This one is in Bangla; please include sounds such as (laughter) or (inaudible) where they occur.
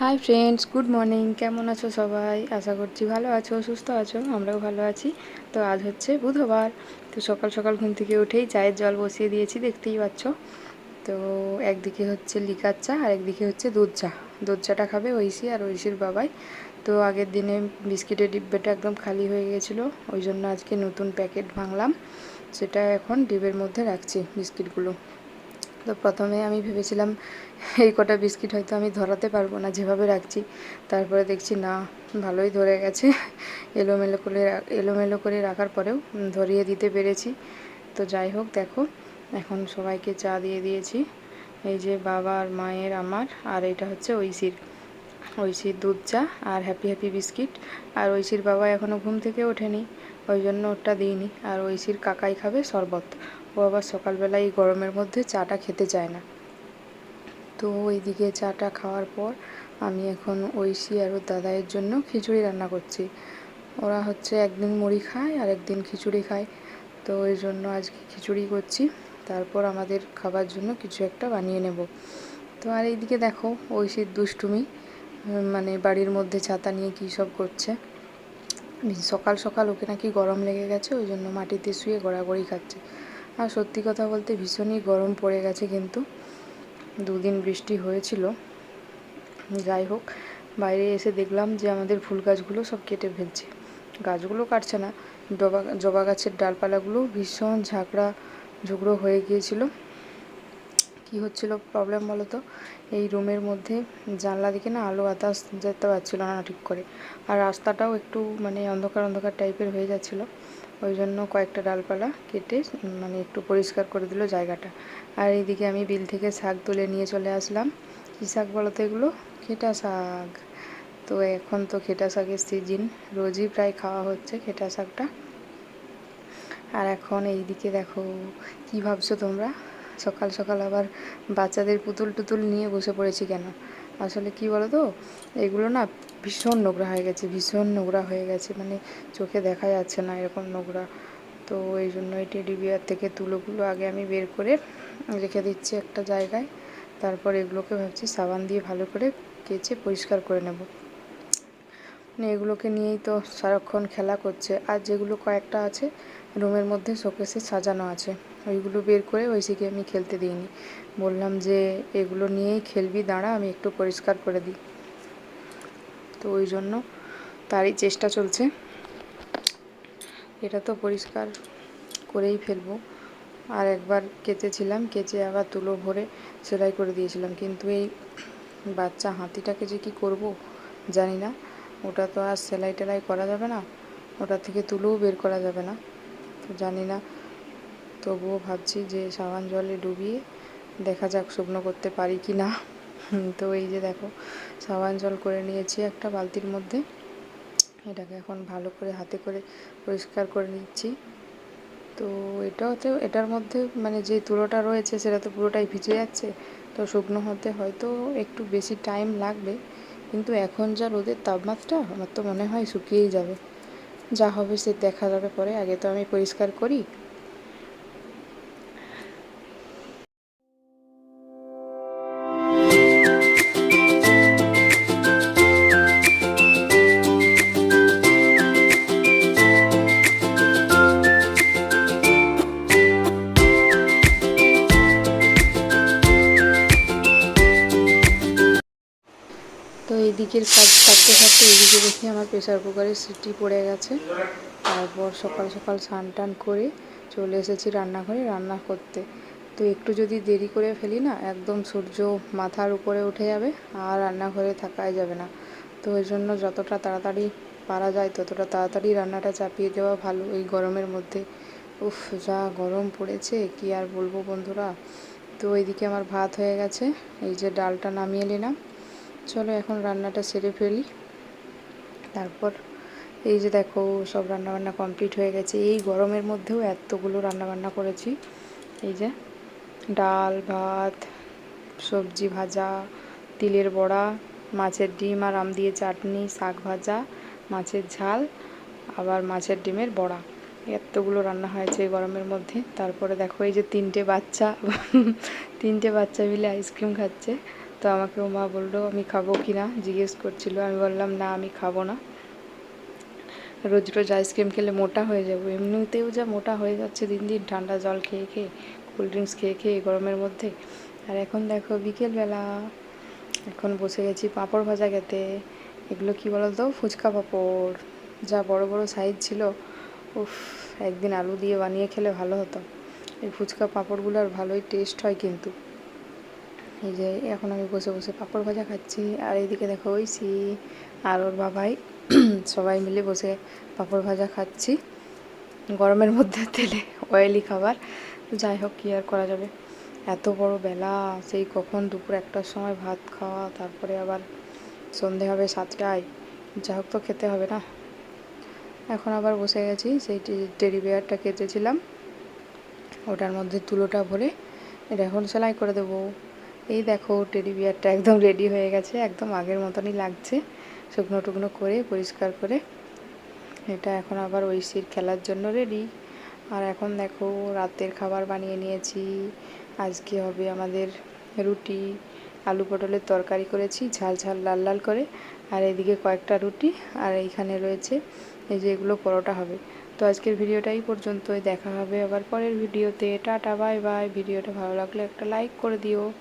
হাই ফ্রেন্ডস গুড মর্নিং কেমন আছো সবাই? আশা করছি ভালো আছো, সুস্থ আছো, আমরাও ভালো আছি। তো আজ হচ্ছে বুধবার। তো সকাল সকাল ঘুম থেকে উঠেই চায়ের জল বসিয়ে দিয়েছি, দেখতেই পাচ্ছ। তো একদিকে হচ্ছে লিকার চা, আর একদিকে হচ্ছে দুধ চা। দুধ চাটা খাবে ঐশী আর ঐশীর বাবাই। তো আগের দিনে বিস্কিটের ডিব্বাটা একদম খালি হয়ে গেছিল, ওই জন্য আজকে নতুন প্যাকেট ভাঙলাম। সেটা এখন ডিবের মধ্যে রাখছি বিস্কিটগুলো। তো প্রথমে আমি ভেবেছিলাম, এই কটা বিস্কিট হয়তো আমি ধরাতে পারব না, যেভাবে রাখছি। তারপরে দেখছি, না, ভালোই ধরে গেছে। এলোমেলো করে এলোমেলো করে রাখার পরেও ধরিয়ে দিতে পেরেছি। তো যাই হোক, দেখো, এখন সবাইকে চা দিয়ে দিয়েছি। এই যে বাবার মায়ের আমার, আর এটা হচ্ছে ঐশির। ঐশির দুধ চা আর হ্যাপি হ্যাপি বিস্কিট। আর ঐশির বাবা এখনও ঘুম থেকে ওঠেনি, ওই জন্য ওটা দিইনি। আর ঐশির কাকাই খাবে শরবত। ও আবার সকালবেলা এই গরমের মধ্যে চাটা খেতে চায় না। তো ওইদিকে চাটা খাওয়ার পর আমি এখন ঐশী আর ওর দাদাইয়ের জন্য খিচুড়ি রান্না করছি। ওরা হচ্ছে একদিন মুড়ি খায় আর একদিন খিচুড়ি খায়। তো ওই জন্য আজকে খিচুড়ি করছি, তারপর আমাদের খাবার জন্য কিছু একটা বানিয়ে নেব। তো আর এইদিকে দেখো ঐশীর দুষ্টুমি মানে বাড়ির মধ্যে ছাতা নিয়ে কী সব করছে। সকাল সকাল ওকে নাকি গরম লেগে গেছে, ওই জন্য মাটিতে শুয়ে গড়াগড়ি খাচ্ছে। আর সত্যি কথা বলতে ভীষণই গরম পড়ে গেছে কিন্তু। দুদিন বৃষ্টি হয়েছিল। যাই হোক, বাইরে এসে দেখলাম যে আমাদের ফুল গাছগুলো সব কেটে ফেলছে। গাছগুলো কাটছে না জবা জবা গাছের ডালপালাগুলো ভীষণ ঝাঁকড়া ঝুঁকড়ো হয়ে গিয়েছিল। কি হচ্ছিল প্রবলেম বলো তো এই রুমের মধ্যে জানলা দিকে না আলো, বাতাস যেতে পারছিল না ঠিক করে। আর রাস্তাটাও একটু মানে অন্ধকার অন্ধকার টাইপের হয়ে যাচ্ছিল। ওই জন্য কয়েকটা ডালপালা কেটে মানে একটু পরিষ্কার করে দিল জায়গাটা। আর এইদিকে আমি বিল থেকে শাক তুলে নিয়ে চলে আসলাম। কী শাক বলো তো এগুলো? খেটা শাক। তো এখন তো খেটা শাকের সিজিন রোজই প্রায় খাওয়া হচ্ছে খেটা শাকটা। আর এখন এইদিকে দেখো, কি ভাবছ তোমরা? সকাল সকাল আবার বাচ্চাদের পুতুল টুতুল নিয়ে বসে পড়েছি কেন? আসলে কি বলো তো এগুলো না ভীষণ নোংরা হয়ে গেছে, ভীষণ নোংরা হয়ে গেছে। মানে চোখে দেখা যাচ্ছে না এরকম নোংরা। তো এই জন্য এই টেডি বিয়ার থেকে তুলোগুলো আগে আমি বের করে রেখে দিচ্ছি একটা জায়গায়। তারপর এগুলোকে ভাবছি সাবান দিয়ে ভালো করে কেচে পরিষ্কার করে নেব। মানে এগুলোকে নিয়েই তো সারাক্ষণ খেলা করছে। আর যেগুলো কয়েকটা আছে রুমের মধ্যে শোকেসে সাজানো আছে। ওইগুলো বের করে ঐশীকে আমি খেলতে দিইনি। বললাম যে, এগুলো নিয়েই খেলবি, দাঁড়া, আমি একটু পরিষ্কার করে দিই। তো ওই জন্য তারই চেষ্টা চলছে। এটা তো পরিষ্কার করেই ফেলব। আর একবার কেচেছিলাম, কেচে আবার তুলো ভরে সেলাই করে দিয়েছিলাম। কিন্তু এই বাচ্চা হাতিটাকে যে কি করব জানি না। ওটা তো আর সেলাই টেলাই করা যাবে না। ওটা থেকে তুলোও বের করা যাবে না। তো জানি না তবুও ভাবছি যে সাবান জলে ডুবিয়ে দেখা যাক শুকনো করতে পারি কি না। তো এই যে দেখো, সাবান জল করে নিয়েছি একটা বালতির মধ্যে। এটাকে এখন ভালো করে হাতে করে পরিষ্কার করে নিচ্ছি। তো এটাতে এটার মধ্যে মানে যে তুলোটা রয়েছে সেটা তো পুরোটাই ভিজে যাচ্ছে। তো শুকনো হতে হয়তো একটু বেশি টাইম লাগবে। কিন্তু এখন যা রোদের তাপমাত্রা, আমার তো মনে হয় শুকিয়েই যাবে। যা হবে সে দেখা যাবে পরে। আগে তো আমি পরিষ্কার করি। তো কাজ থাকতে থাকতে এদিকে দেখি আমার প্রেশার কুকারে সিটি পড়ে গেছে। তারপর সকাল সকাল স্নান টান করে চলে এসেছি রান্নাঘরে রান্না করতে। তো একটু যদি দেরি করে ফেলি না, একদম সূর্য মাথার উপরে উঠে যাবে আর রান্নাঘরে থাকাই যাবে না। তো ওই জন্য যতটা তাড়াতাড়ি পারা যায় ততটা তাড়াতাড়ি রান্নাটা চাপিয়ে দেওয়া ভালো এই গরমের মধ্যে। উফ, যা গরম পড়েছে, কি আর বলব বন্ধুরা। তো ওইদিকে আমার ভাত হয়ে গেছে, এই যে ডালটা নামিয়ে নিলাম। চলো এখন রান্নাটা সেরে ফেলি। তারপর এই যে দেখো, সব রান্নাবান্না কমপ্লিট হয়ে গেছে। এই গরমের মধ্যেও এতগুলো রান্নাবান্না করেছি। এই যে ডাল, ভাত, সবজি ভাজা, তিলের বড়া, মাছের ডিম আর আম দিয়ে চাটনি, শাক ভাজা, মাছের ঝাল, আবার মাছের ডিমের বড়া। এতগুলো রান্না হয়েছে এই গরমের মধ্যে। তারপরে দেখো এই যে তিনটে বাচ্চা তিনটে বাচ্চা মিলে আইসক্রিম খাচ্ছে। তো আমাকে মা বলল, আমি খাব কি না? জিজ্ঞেস করছিল। আমি বললাম, না, আমি খাব না। রোজ রোজ আইসক্রিম খেলে মোটা হয়ে যাব। এমনিতেও যা মোটা হয়ে যাচ্ছে দিন দিন, ঠান্ডা জল খেয়ে খেয়ে কোল্ড ড্রিঙ্কস খেয়ে খেয়ে গরমের মধ্যে। আর এখন দেখো বিকেলবেলা, এখন বসে গেছি পাঁপড় ভাজা খেতে। এগুলো কি বলতো? ফুচকা পাঁপড়। যা বড় বড় সাইজ ছিল, উফ, একদিন আলু দিয়ে বানিয়ে খেলে ভালো হতো। এই ফুচকা পাঁপড়গুলোর ভালোই টেস্ট হয় কিন্তু। এই যে এখন আমি বসে বসে পাঁপড় ভাজা খাচ্ছি, আর এইদিকে দেখো ঐশি আর ওর বাবাই (clears throat) সবাই মিলে বসে পাঁপড় ভাজা খাচ্ছি। গরমের মধ্যে তেলে অয়েলি খাবার যাই হোক কী আর করা যাবে। এত বড় বেলা, সেই কখন দুপুর একটার সময় ভাত খাওয়া, তারপরে আবার সন্ধে হবে সাতটায়, যা হোক তো খেতে হবে না। এখন আবার বসে গেছি, সেই টেডি বিয়ারটা কেটেছিলাম ওটার মধ্যে তুলোটা ভরে এটা এখন সেলাই করে দেবো। এই দেখো টেডি বিয়ারটা একদম রেডি হয়ে গেছে, একদম আগের মতনই লাগছে। শুকনো টুকনো করে, পরিষ্কার করে। এটা এখন আবার ঐশীর খেলার জন্য রেডি আর এখন দেখো, রাতের খাবার বানিয়ে নিয়েছি। আজকে হবে আমাদের রুটি। আলু পটলের তরকারি করেছি, ঝাল ঝাল, লাল লাল করে। আর এদিকে কয়েকটা রুটি, আর এইখানে রয়েছে এই যে এগুলো পরোটা হবে। তো আজকের ভিডিওটাই পর্যন্তই। দেখা হবে আবার পরের ভিডিওতে। Tata, bye bye. ভিডিওটা ভালো লাগলে একটা লাইক করে দিও।